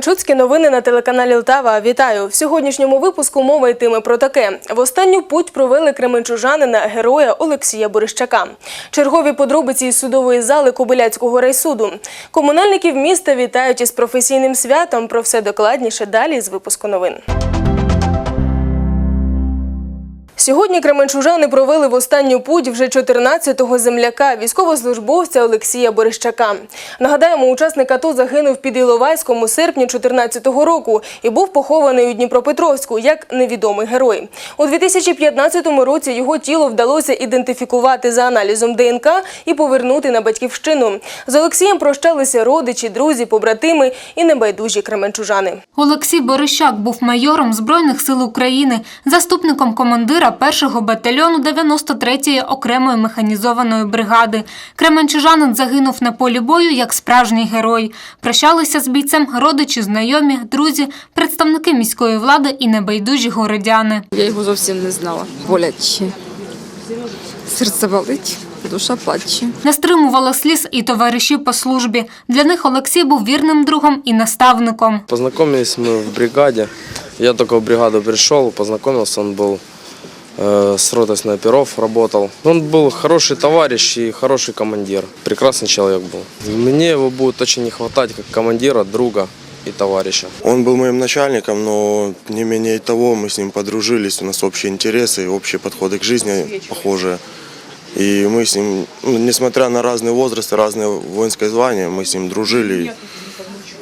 Кременчуцькі новини на телеканалі Лтава. Вітаю! В сьогоднішньому випуску мова йтиме про таке. В останню путь провели кременчужанина героя Олексія Борищака. Чергові подробиці із судової зали Кобиляцького райсуду. Комунальників міста вітають із професійним святом. Про все докладніше далі з випуску новин. Сьогодні кременчужани провели в останню путь вже 14-го земляка, військовослужбовця Олексія Борищака. Нагадаємо, учасник АТО загинув під Іловайськом у серпні 14-го року і був похований у Дніпропетровську як невідомий герой. У 2015 році його тіло вдалося ідентифікувати за аналізом ДНК і повернути на батьківщину. З Олексієм прощалися родичі, друзі, побратими і небайдужі кременчужани. Олексій Борищак був майором Збройних сил України, заступником командира 1-го батальйону 93-ї окремої механізованої бригади. Кременчужанин загинув на полі бою як справжній герой. Прощалися з бійцем родичі, знайомі, друзі, представники міської влади і небайдужі городяни. Я його зовсім не знала. Боляче. Серце болить, душа плаче. Не стримувала сліз і товариші по службі. Для них Олексій був вірним другом і наставником. Познакомились мы в бригаде. Я только в бригаду пришел, познакомился, он был э, с ротой снайперов, работал. Он был хороший товарищ и хороший командир. Прекрасный человек был. Мне его будет очень не хватать как командира, друга и товарища. Он был моим начальником, но не менее того, мы с ним подружились, у нас общие интересы, общие подходы к жизни похожие. И мы с ним, ну, несмотря на разные возрасты, разные воинское звания, мы с ним дружили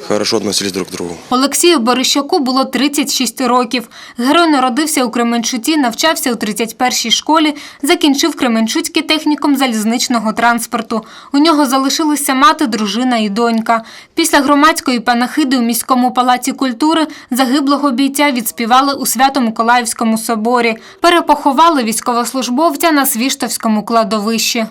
хорошо относились друг к другу. Олексію Борищаку було 36 років. Герой народився у Кременчуті, навчався у 31-й школі, закінчив Кременчуцький технікум залізничного транспорту. У нього залишилися мати, дружина і донька. Після громадської панахиди у міському палаці культури загиблого бійця відспівали у Свято-Миколаївському соборі. Перепоховали військовослужбовця на Свіштовському кладовищі.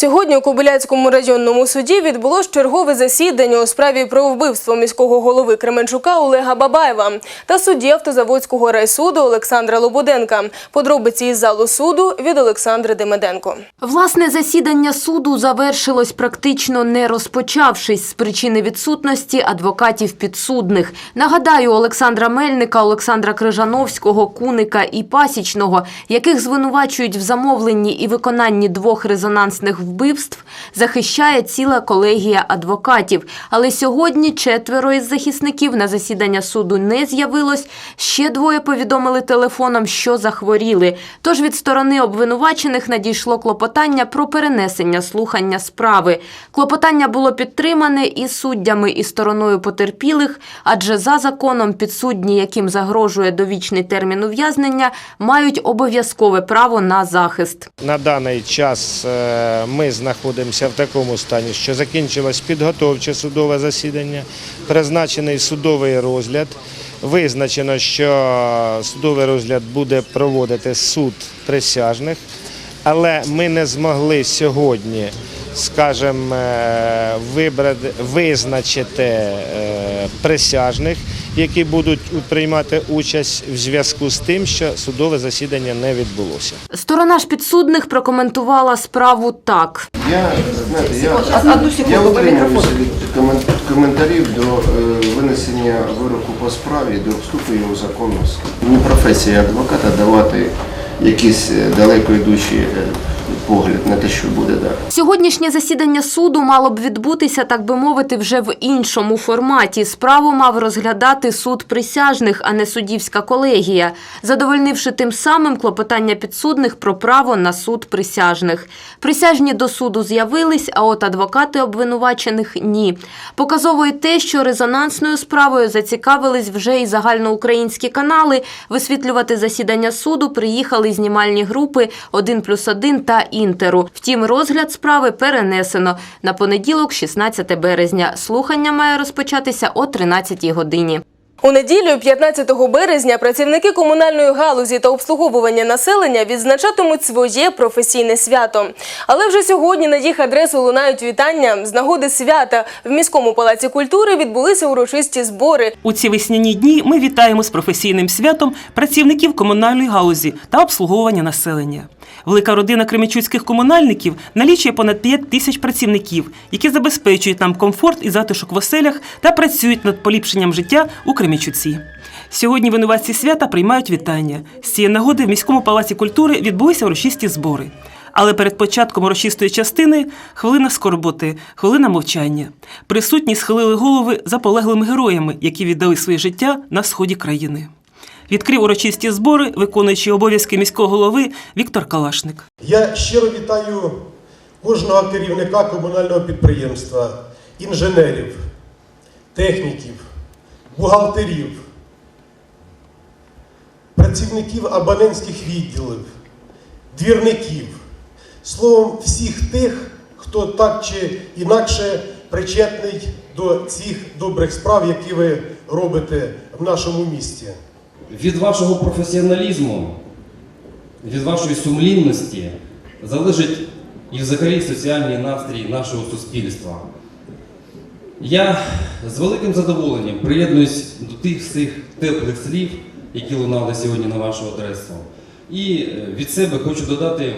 Сьогодні у Кобиляцькому районному суді відбулось чергове засідання у справі про вбивство міського голови Кременчука Олега Бабаєва та судді автозаводського райсуду Олександра Лободенка. Подробиці із залу суду від Олександри Демеденко. Власне засідання суду завершилось практично не розпочавшись з причини відсутності адвокатів підсудних. Нагадаю, Олександра Мельника, Олександра Крижановського, Куника і Пасічного, яких звинувачують в замовленні і виконанні двох резонансних вбивств, захищає ціла колегія адвокатів. Але сьогодні четверо із захисників на засідання суду не з'явилось. Ще двоє повідомили телефоном, що захворіли. Тож від сторони обвинувачених надійшло клопотання про перенесення слухання справи. Клопотання було підтримане і суддями, і стороною потерпілих, адже за законом підсудні, яким загрожує довічний термін ув'язнення, мають обов'язкове право на захист. На даний час е, ми знаходимося в такому стані, що закінчилось підготовче судове засідання, призначений судовий розгляд. Визначено, що судовий розгляд буде проводити суд присяжних, але ми не змогли сьогодні, скажімо, е, визначити е, присяжних, які будуть приймати участь в зв'язку з тим, що судове засідання не відбулося. Сторона ж підсудних прокоментувала справу так. Я, знаєте, я, я утримуюся від коментарів до е, винесення вироку по справі, до вступу його в законність. Не професія адвоката давати якісь е, далеко йдучі е, погляд на те, що буде. Сьогоднішнє засідання суду мало б відбутися, так би мовити, вже в іншому форматі. Справу мав розглядати суд присяжних, а не суддівська колегія, задовольнивши тим самим клопотання підсудних про право на суд присяжних. Присяжні до суду з'явились, а от адвокати обвинувачених – ні. Показово те, що резонансною справою зацікавились вже і загальноукраїнські канали. Висвітлювати засідання суду приїхали знімальні групи «1 плюс 1» та «Інтеру». Втім, розгляд справи перенесено на понеділок, 16 березня. Слухання має розпочатися о 13 годині. У неділю, 15 березня, працівники комунальної галузі та обслуговування населення відзначатимуть своє професійне свято. Але вже сьогодні на їх адресу лунають вітання. З нагоди свята в міському палаці культури відбулися урочисті збори. У ці весняні дні ми вітаємо з професійним святом працівників комунальної галузі та обслуговування населення. Велика родина кремічуцьких комунальників налічує понад 5 тисяч працівників, які забезпечують нам комфорт і затишок в оселях та працюють над поліпшенням життя у Кремічуці. Сьогодні винуватці свята приймають вітання. З цієї нагоди в міському палаці культури відбулися урочисті збори. Але перед початком урочистої частини хвилина скорботи, хвилина мовчання. Присутні схилили голови за полеглими героями, які віддали своє життя на сході країни. Відкрив урочисті збори, виконуючий обов'язки міського голови Віктор Калашник. Я щиро вітаю кожного керівника комунального підприємства, інженерів, техніків, бухгалтерів, працівників абонентських відділів, двірників, словом, всіх тих, хто так чи інакше причетний до цих добрих справ, які ви робите в нашому місті. Від вашого професіоналізму, від вашої сумлінності залежить і взагалі соціальний настрій нашого суспільства. Я з великим задоволенням приєднуюсь до тих всіх теплих слів, які лунали сьогодні на вашу адресу. І е, від себе хочу додати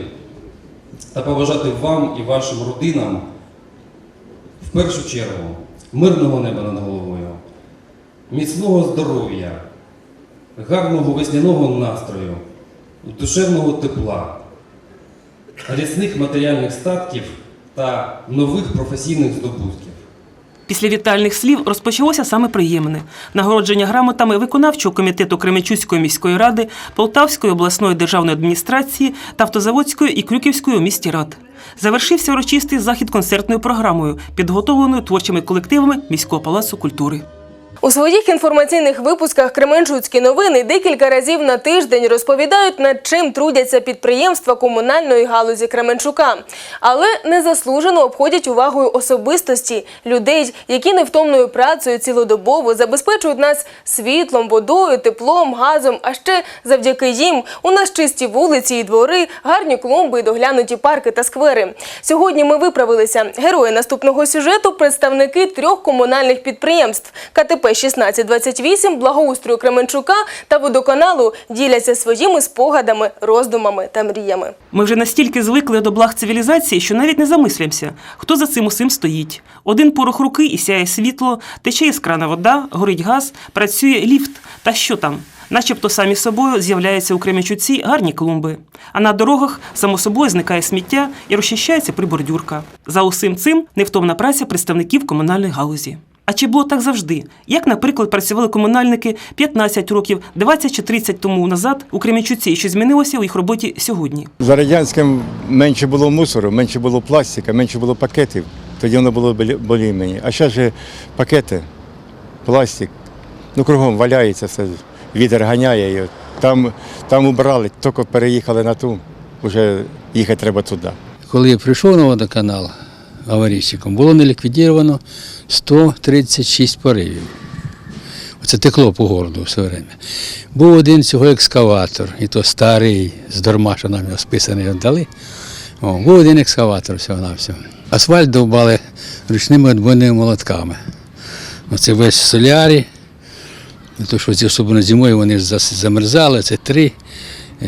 та побажати вам і вашим родинам в першу чергу мирного неба над головою, міцного здоров'я, гарного весняного настрою, душевного тепла, рясних матеріальних статків та нових професійних здобутків. Після вітальних слів розпочалося саме приємне нагородження грамотами виконавчого комітету Кременчуцької міської ради, Полтавської обласної державної адміністрації та Автозаводської і Крюківської місті рад. Завершився урочистий захід концертною програмою, підготовленою творчими колективами міського палацу культури. У своїх інформаційних випусках Кременчуцькі новини декілька разів на тиждень розповідають, над чим трудяться підприємства комунальної галузі Кременчука, але незаслужено обходять увагою особистості людей, які невтомною працею цілодобово забезпечують нас світлом, водою, теплом, газом. А ще завдяки їм у нас чисті вулиці і двори, гарні клумби і доглянуті парки та сквери. Сьогодні ми виправилися. Герої наступного сюжету представники трьох комунальних підприємств КТП 1628, благоустрою Кременчука та водоканалу діляться своїми спогадами, роздумами та мріями. Ми вже настільки звикли до благ цивілізації, що навіть не замислюємося, хто за цим усім стоїть. Один порох руки і сяє світло, тече із крана вода, горить газ, працює ліфт. Та що там? Начебто самі собою з'являються у Кременчуці гарні клумби. А на дорогах само собою зникає сміття і розчищається прибордюрка. За усім цим невтомна праця представників комунальної галузі. А чи було так завжди? Як, наприклад, працювали комунальники 15 років, 20 чи 30 тому назад у Кремінчуці, що змінилося у їх роботі сьогодні? За радянським менше було мусору, менше було пластика, менше було пакетів. Тоді воно було болі мені. А зараз же пакети, пластик, ну кругом валяється все, вітер ганяє. От там, там убрали, тільки переїхали на ту, вже їхати треба туди. Коли я прийшов на водоканал аварійщиком, було не ліквідовано 136 поривів. Оце текло по городу все время. Був один цього екскаватор, і то старий, з дорма, що нам його списаний віддали. О, був один екскаватор всього на всього. Асфальт довбали ручними отбойними молотками. Оце весь солярі, то що ці особливо зимою вони замерзали, це три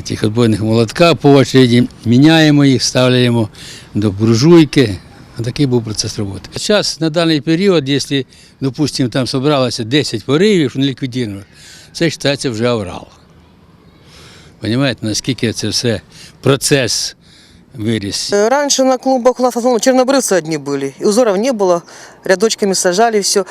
тих відбойних молотка по очереді, міняємо їх, ставляємо до буржуйки. Такий був процес роботи. Зараз на даний період, якщо, допустимо, там зібралося 10 поривів, не ліквідовано, це вважається вже аврал. Понимаєте, наскільки це все процес виріс. Раньше на клумбах у нас в основном чернобрывцы одни были. И узоров не было, рядочками сажали все.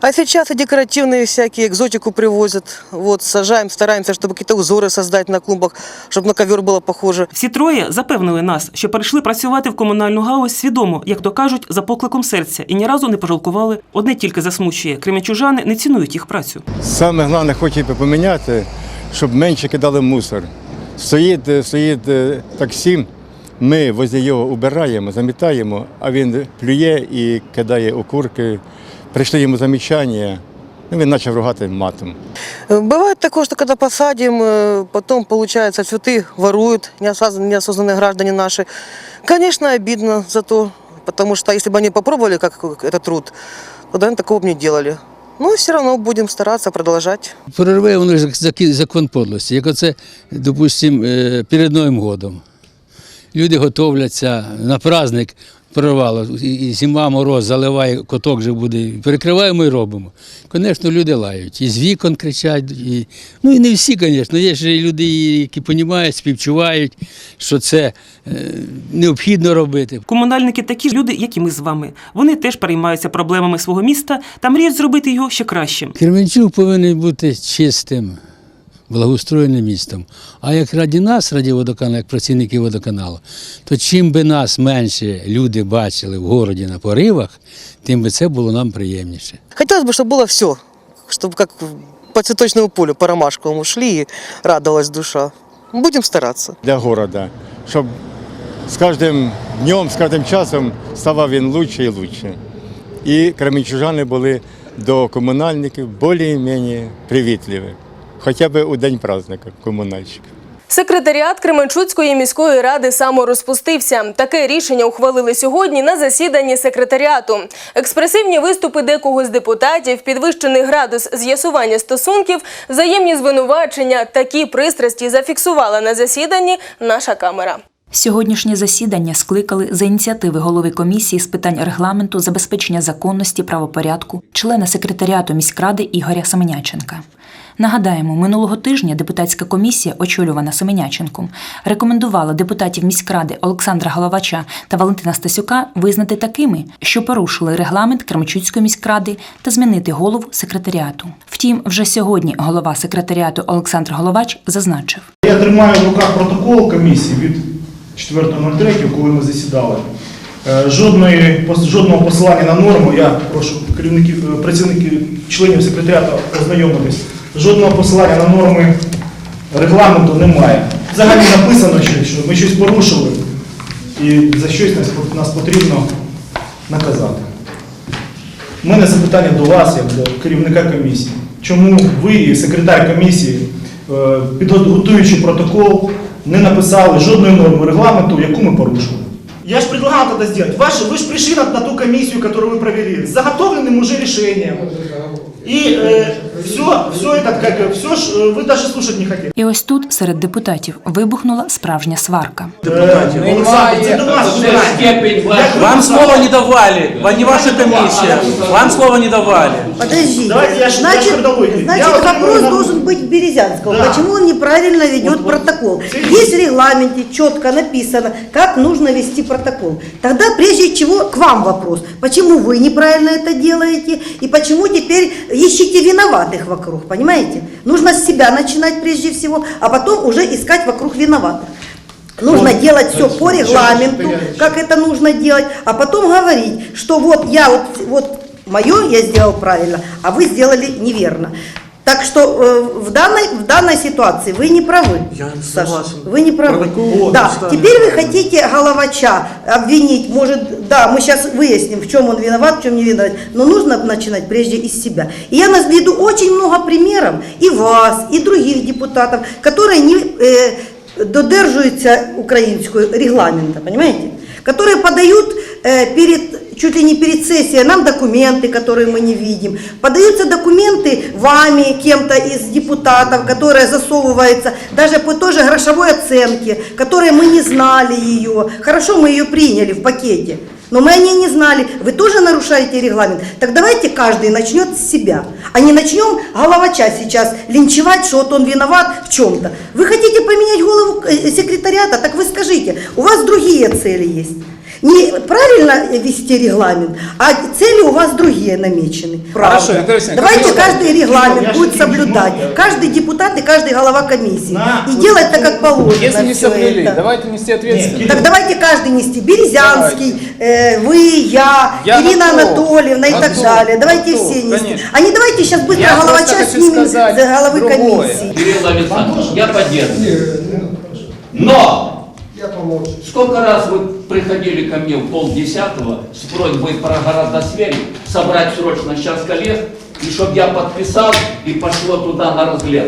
А сейчас и декоративные всякие экзотику привозят. Вот, сажаем, стараемся, чтобы какие-то узоры создать на клумбах, чтобы на ковер было похоже. Всі троє запевнили нас, що перейшли працювати в комунальну галузь свідомо, як то кажуть, за покликом серця, і ні разу не пожалкували. Одне тільки засмучує кременчужани не цінують їх працю. Саме головне, хочу поміняти, щоб менше кидали мусор. Стоїть, е, стоїть е, таксі, ми возле його убираємо, замітаємо, а він плює і кидає окурки. Прийшли йому замічання, Ну, він почав ругати матом. Э, Бывает такое, что когда посадим, э, потом, получается, цветы воруют неосознанные, неосознанные граждане наши. Конечно, обидно за то, потому что если бы они попробовали, как этот труд, то, наверное, такого бы не делали. Но все равно будем стараться продолжать. Прорве воно ж заки- закон подлості. Як оце, допустимо, е, перед Новим годом. Люди готовляться на праздник, прорвало, і, зима, мороз, заливає, коток же буде. Перекриваємо і робимо. Звісно, люди лають. І з вікон кричать. І, ну і не всі, звісно. Є ж люди, які розуміють, співчувають, що це е, необхідно робити. Комунальники такі ж люди, як і ми з вами. Вони теж переймаються проблемами свого міста та мріють зробити його ще кращим. Кременчук повинен бути чистим, благоустроєним містом. А як раді нас, раді водоканалу, як працівників водоканалу, то чим би нас менше люди бачили в городі на поривах, тим би це було нам приємніше. Хотелось бы, чтобы было все, чтобы как по цветочному полю, по ромашковому шли и радовалась душа. Будем стараться. для города, щоб з кожним днем, з кожним часом ставав він лучше і лучше. І кременчужани були до комунальників більш-менш привітливі. Хоча б у день праздника комунальщиків. Секретаріат Кременчуцької міської ради саморозпустився. Таке рішення ухвалили сьогодні на засіданні секретаріату. Експресивні виступи декого з депутатів, підвищений градус з'ясування стосунків, взаємні звинувачення. Такі пристрасті зафіксувала на засіданні наша камера. Сьогоднішнє засідання скликали за ініціативи голови комісії з питань регламенту, забезпечення законності, правопорядку, члена секретаріату міськради Ігоря Семеняченка. Нагадаємо, минулого тижня депутатська комісія, очолювана Семеняченком, рекомендувала депутатів міськради Олександра Головача та Валентина Стасюка визнати такими, що порушили регламент Кременчуцької міськради та змінити голову секретаріату. Втім, вже сьогодні голова секретаріату Олександр Головач зазначив. Я тримаю в руках протокол комісії від 4.03, коли ми засідали. Е, Жодної, жодного посилання на норму, я прошу керівників, е, працівників, членів секретаріату ознайомитись Жодного посилання на норми регламенту немає. Взагалі написано, що, що ми щось порушили і за щось нас, нас потрібно наказати. У мене запитання до вас, як до керівника комісії. Чому ви, і секретар комісії, е, підготуючи протокол, не написали жодної норми регламенту, яку ми порушили? Я ж предлагал это сделать. Ваши, вы же пришли на, на ту комиссию, которую вы провели, с заготовленным уже решением. И все, все это, как, все, ж, э, вы даже слушать не хотели. І ось тут серед депутатів вибухнула справжня сварка. Як ви Вам слова не давали, вам не ваша комиссия, вам слова не давали. Подождите. Давайте я ж- я ж значит, вот вопрос должен быть Березянского. Да. Почему он неправильно ведет протокол? Есть в регламенте четко написано, как нужно вести протокол. Тогда прежде чего к вам вопрос. Почему вы неправильно это делаете? И почему теперь ищете виноватых вокруг? Понимаете? Нужно с себя начинать прежде всего, а потом уже искать вокруг виноватых. Нужно делать все по регламенту, как это нужно делать, а потом говорить, что вот я вот, вот мое я сделал правильно, а вы сделали неверно. Так что э, в, данной, в данной ситуации вы не правы. Я Саша, согласен. вы не правы. Протокол да, оставили. теперь вы хотите Головача обвинить, может, да, мы сейчас выясним, в чем он виноват, в чем не виноват, но нужно начинать прежде из себя. И я наведу очень много примеров, и вас, и других депутатов, которые не э, додерживаются украинского регламента, понимаете? Которые подают э, перед чуть ли не перед сессией нам документы, которые мы не видим. Подаются документы вами, кем-то из депутатов, которые засовываются даже по той же грошовой оценке, которой мы не знали ее. Хорошо, мы ее приняли в пакете. Но мы о ней не знали. Вы тоже нарушаете регламент. Так давайте каждый начнет с себя. А не начнем головача сейчас линчевать, что вот он виноват в чем-то. Вы хотите поменять голову э, секретариата? Так вы скажите, у вас другие цели есть. Не правильно вести регламент, а цели у вас другие намечены. Хорошо, Правда. Виктория Алексеевна, Давайте как вы каждый Я регламент ж будет не соблюдать. могу. Каждый депутат и каждый голова комиссии. На, И вот делать так, как положено. Если не всё соблюли, это. давайте нести ответственность. Так давайте каждый нести. Березянский, э, вы, я, Я Ирина готов. Анатольевна и так Готов. далее. Давайте Готов, все нести. конечно. А не давайте сейчас быстро Я головача просто хочу снимем сказать за головы другое. комиссии. Кирилл Александрович, я поддерживаю. Но сколько раз вы приходили ко мне в полдесятого с просьбой про города собрать срочно сейчас коллег, И чтоб я подписал и пошло туда на разгляд.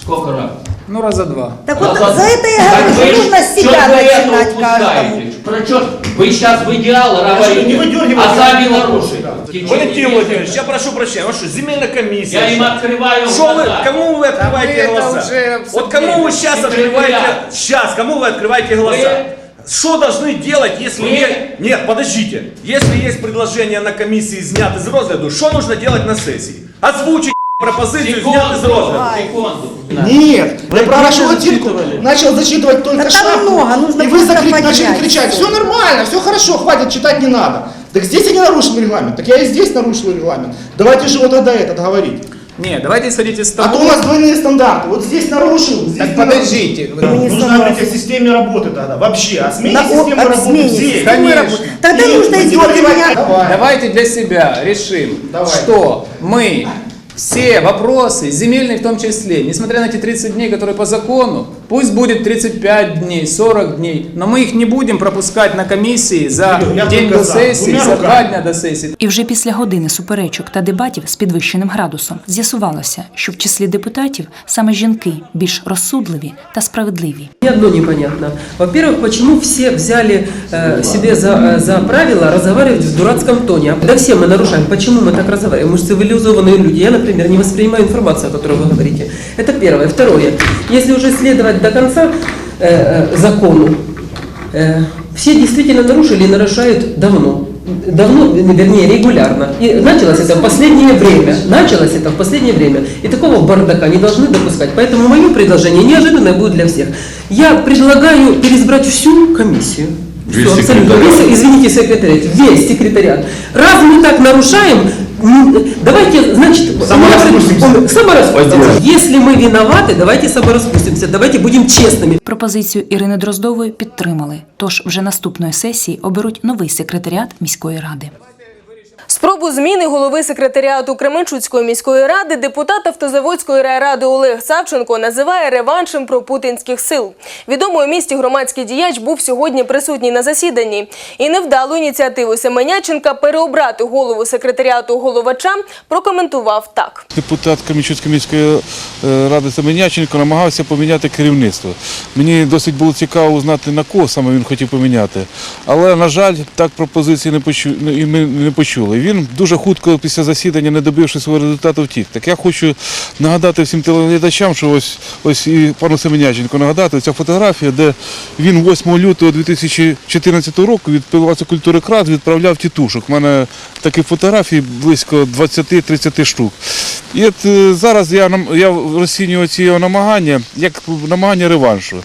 Сколько раз? Ну, раза два. Так вот Раза- за это я говорю, вы что нужно с себя вы это начинать каждому. упускаете? Причем вы сейчас в идеал Не говорите, выдергивайте. а сами нарушите. Валентин Владимирович, я прошу прощения, а что, земельная комиссия? Я им открываю Что вы, кому вы открываете глаза? Вот кому вы сейчас открываете, сейчас, кому вы открываете глаза? Что должны делать, если... Вы- е- Нет, подождите. Если есть предложение на комиссии снят из розгляду, что нужно делать на сессии? Озвучить пропозицию снят из розгляду. Секунду. Нет, я про нашу зачитывали. начал зачитывать только Да там много, нужно и вы поднять начали кричать, все нормально, все хорошо, хватит, читать не надо. Так здесь я не нарушил регламент, так я и здесь нарушил регламент. Давайте же вот тогда этот говорить. Нет, давайте исходите с А то у нас двойные стандарты. Вот здесь нарушил, здесь не подождите. не Нужно согласны. говорить о системе работы тогда, вообще, о смене На- о- системы о работы смене здесь. системы работы. Тогда И нужно не сделать выдергивать- меня- Давай. Давайте для себя решим, Давай. что мы все вопросы, земельные в том числе, несмотря на эти 30 дней, которые по закону, пусть будет 35 дней, 40 дней, но мы их не будем пропускать на комиссии за Я день только до за. сессии, Двумя за руками. два дня до сессии. І вже після години суперечок та дебатів з підвищеним градусом з'ясувалося, що в числі депутатів саме жінки більш розсудливі та справедливі. Мне одно непонятно. Во-первых, почему все взяли э, себе за, э, за правило разговаривать в дурацком тоне? Да все мы нарушаем. Почему мы так разговариваем? Мы же цивилизованные люди. Я, например, не воспринимаю информацию, о которой вы говорите. Это первое. Второе. Если уже следовать до конца э, э, закону, э, все действительно нарушили и нарушают давно. Давно, вернее, регулярно. И началось это в последнее время. Началось это в последнее время. И такого бардака не должны допускать. Поэтому мое предложение неожиданное будет для всех. Я предлагаю переизбрать всю комиссию. Весь Всё, абсолютно. Весь- извините, секретариат. Весь секретариат. Раз мы так нарушаем, давайте, значит, Самораспустимся. он- самораспустимся. Если мы виноваты, давайте самораспустимся. Давайте будем честными. Пропозицію Ірини Дроздової підтримали. Тож вже наступної сесії оберуть новий секретаріат міської ради. Спробу зміни голови секретаріату Кременчуцької міської ради депутат Автозаводської райради Олег Савченко називає реваншем пропутінських сил. Відомий у місті громадський діяч був сьогодні присутній на засіданні. І невдалу ініціативу Семеняченка переобрати голову секретаріату головача прокоментував так. Депутат Кам'янчуцької міської е, ради Семеняченко намагався поміняти керівництво. Мені досить було цікаво узнати, на кого саме він хотів поміняти. Але, на жаль, так пропозиції не, почу... ми не почули. Він дуже хутко після засідання, не добивши свого результату, втік. Так я хочу нагадати всім телеглядачам, що ось, ось і пану Семеняченко нагадати, ця фотографія, де він 8 лютого 2014 року від Палацу культури КРАС відправляв тітушок. У мене таких фотографій близько 20-30 штук. І от е, зараз я, я розцінюю ці його намагання як намагання реваншу.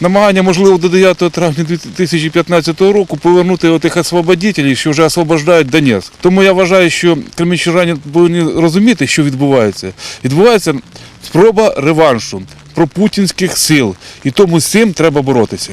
Намагання, можливо, до 9 травня 2015 року повернути тих освободителів, що вже освобождають Донецьк. Тому я вважаю, що кремінчужані повинні розуміти, що відбувається. Відбувається спроба реваншу пропутінських сил. І тому з цим треба боротися.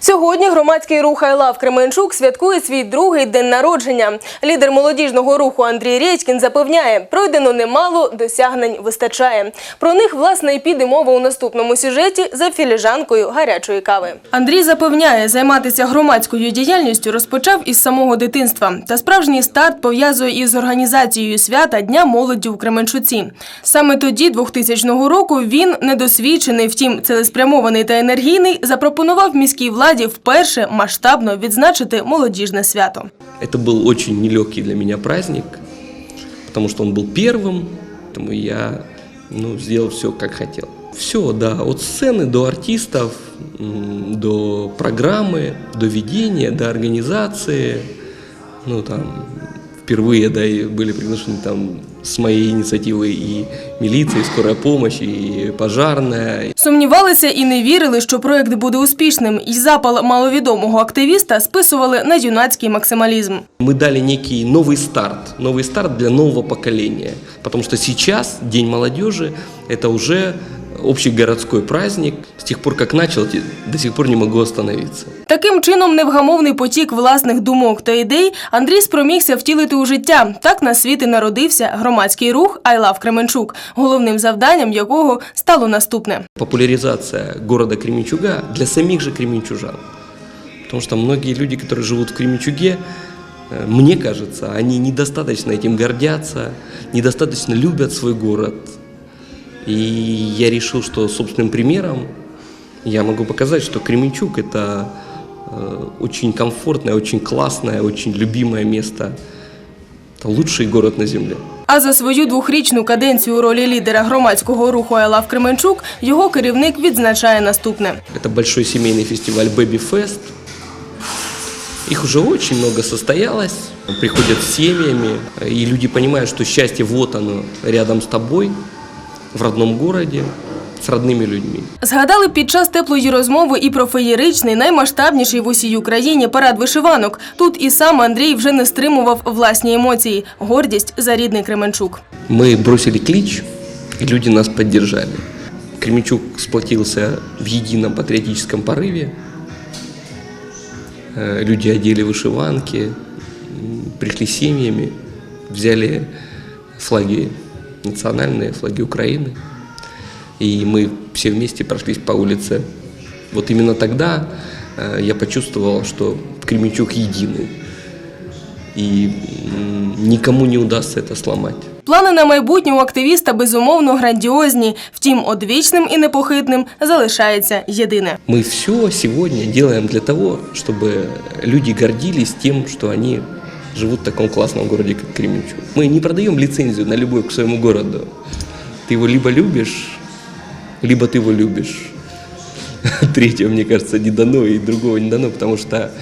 Сьогодні громадський рух «I Love Кременчук святкує свій другий день народження. Лідер молодіжного руху Андрій Редькін запевняє, пройдено немало, досягнень вистачає. Про них, власне, і піде мова у наступному сюжеті за філіжанкою гарячої кави. Андрій запевняє, займатися громадською діяльністю розпочав із самого дитинства. Та справжній старт пов'язує із організацією свята Дня молоді у Кременчуці. Саме тоді, 2000 року, він, недосвідчений, втім цілеспрямований та енергійний, запропонував міській владі вперше масштабно відзначити молодіжне свято. Это был очень нелегкий для меня праздник, потому что он был первым, поэтому я ну, сделал все, как хотел. Все, да, от сцены до артистов, м, до программы, до ведения, до организации. Ну, там, впервые, да, и были приглашены там с моей инициативы и милиция, и скорая помощь, и пожарная, Сумнівалися і не вірили, що проект буде успішним, і запал маловідомого активіста списували на юнацький максималізм. Мы дали некий новый старт, новый старт для нового поколения. Потому что сейчас День молодежи – это уже общегородской праздник. С тех пор, как начал, те- до сих пор не могу остановиться. Таким чином, невгамовний потік власних думок та ідей Андрій спромігся втілити у життя. Так на світ і народився громадський рух «I Love Кременчук», головним завданням якого стало наступне. Популяризация города Кременчуга для самих же кременчужан. Потому что многие люди, которые живут в Кременчуге, э, мне кажется, они недостаточно этим гордятся, недостаточно любят свой город. И я решил, что собственным примером я могу показать, что Кременчуг – это э, очень комфортное, очень классное, очень любимое место. Это лучший город на земле. А за свою двохрічну каденцію у ролі лідера громадського руху «I Love Кременчук» його керівник відзначає наступне. Это большой семейный фестиваль Baby Fest. Их уже очень много состоялось. Приходят с семьями, и люди понимают, что счастье вот оно, рядом с тобой, в родном городе, с родными людьми. Згадали під час теплої розмови і про феєричний, наймасштабніший в усій Україні парад вишиванок. Тут і сам Андрій вже не стримував власні емоції – гордість за рідний Кременчук. Мы бросили клич, и люди нас поддержали. Кременчук сплотился в едином патриотическом порыве. Э, Люди одели вышиванки, м, пришли семьями, взяли флаги национальные, флаги Украины. И мы все вместе прошлись по улице. Вот именно тогда э, я почувствовал, что Кременчук единый. И м, никому не удастся это сломать. Плани на майбутнє у активіста безумовно грандіозні. Втім, одвічним і непохитним залишається єдине. Мы все сегодня делаем для того, чтобы люди гордились тем, что они живут в таком классном городе, как Кременчуг. Мы не продаем лицензию на любовь к своему городу. Ты его либо любишь, либо ты его любишь. Третьего, мне кажется, не дано, и другого не дано, потому что,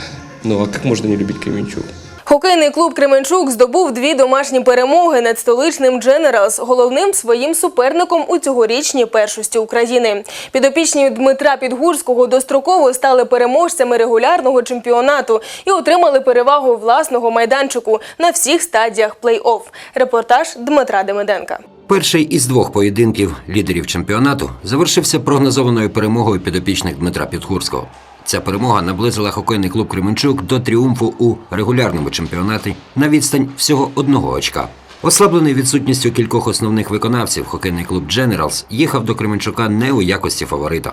ну а как можно не любить Кременчуг? Хокейний клуб Кременчук здобув дві домашні перемоги над столичним Дженералс, головним своїм суперником у цьогорічній першості України. Підопічні Дмитра Підгурського достроково стали переможцями регулярного чемпіонату і отримали перевагу власного майданчику на всіх стадіях плей-офф. Репортаж Дмитра Демиденка. Перший із двох поєдинків лідерів чемпіонату завершився прогнозованою перемогою підопічних Дмитра Підгурського. Ця перемога наблизила хокейний клуб Кременчук до тріумфу у регулярному чемпіонаті на відстань всього одного очка. Ослаблений відсутністю кількох основних виконавців, хокейний клуб Дженералс їхав до Кременчука не у якості фаворита.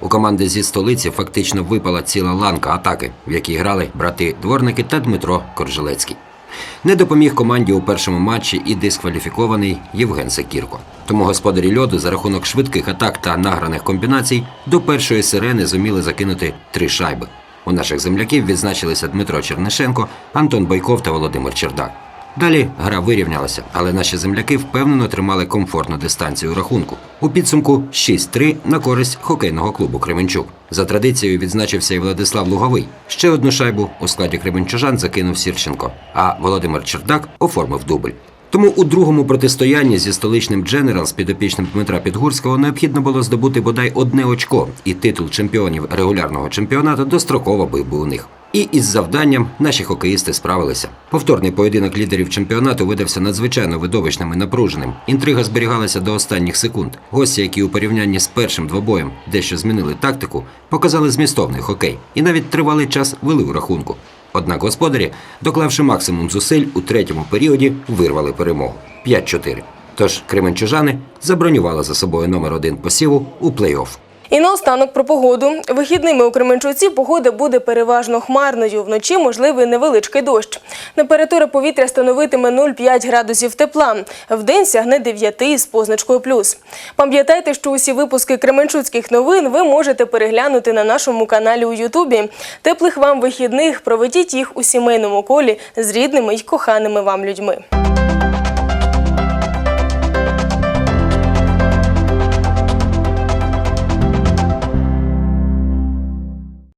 У команди зі столиці фактично випала ціла ланка атаки, в якій грали брати Дворники та Дмитро Коржелецький. Не допоміг команді у першому матчі і дискваліфікований Євген Секірко. Тому господарі льоду за рахунок швидких атак та награних комбінацій до першої сирени зуміли закинути три шайби. У наших земляків відзначилися Дмитро Чернишенко, Антон Бойков та Володимир Чердак. Далі гра вирівнялася, але наші земляки впевнено тримали комфортну дистанцію рахунку. У підсумку 6-3 на користь хокейного клубу Кременчук. За традицією відзначився і Владислав Луговий. Ще одну шайбу у складі кременчужан закинув Сірченко, а Володимир Чердак оформив дубль. Тому у другому протистоянні зі столичним Дженерал з підопічним Дмитра Підгурського необхідно було здобути бодай одне очко, і титул чемпіонів регулярного чемпіонату достроково був би у них. І із завданням наші хокеїсти справилися. Повторний поєдинок лідерів чемпіонату видався надзвичайно видовищним і напруженим. Інтрига зберігалася до останніх секунд. Гості, які у порівнянні з першим двобоєм дещо змінили тактику, показали змістовний хокей і навіть тривалий час вели у рахунку. Однак господарі, доклавши максимум зусиль, у третьому періоді вирвали перемогу 5-4. Тож кременчужани забронювали за собою номер один посіву у плей-офф. І наостанок про погоду. Вихідними у Кременчуці погода буде переважно хмарною. Вночі можливий невеличкий дощ. Температура повітря становитиме 0,5 градусів тепла. Вдень сягне 9 із позначкою плюс. Пам'ятайте, що усі випуски Кременчуцьких новин ви можете переглянути на нашому каналі у Ютубі. Теплих вам вихідних, проведіть їх у сімейному колі з рідними й коханими вам людьми.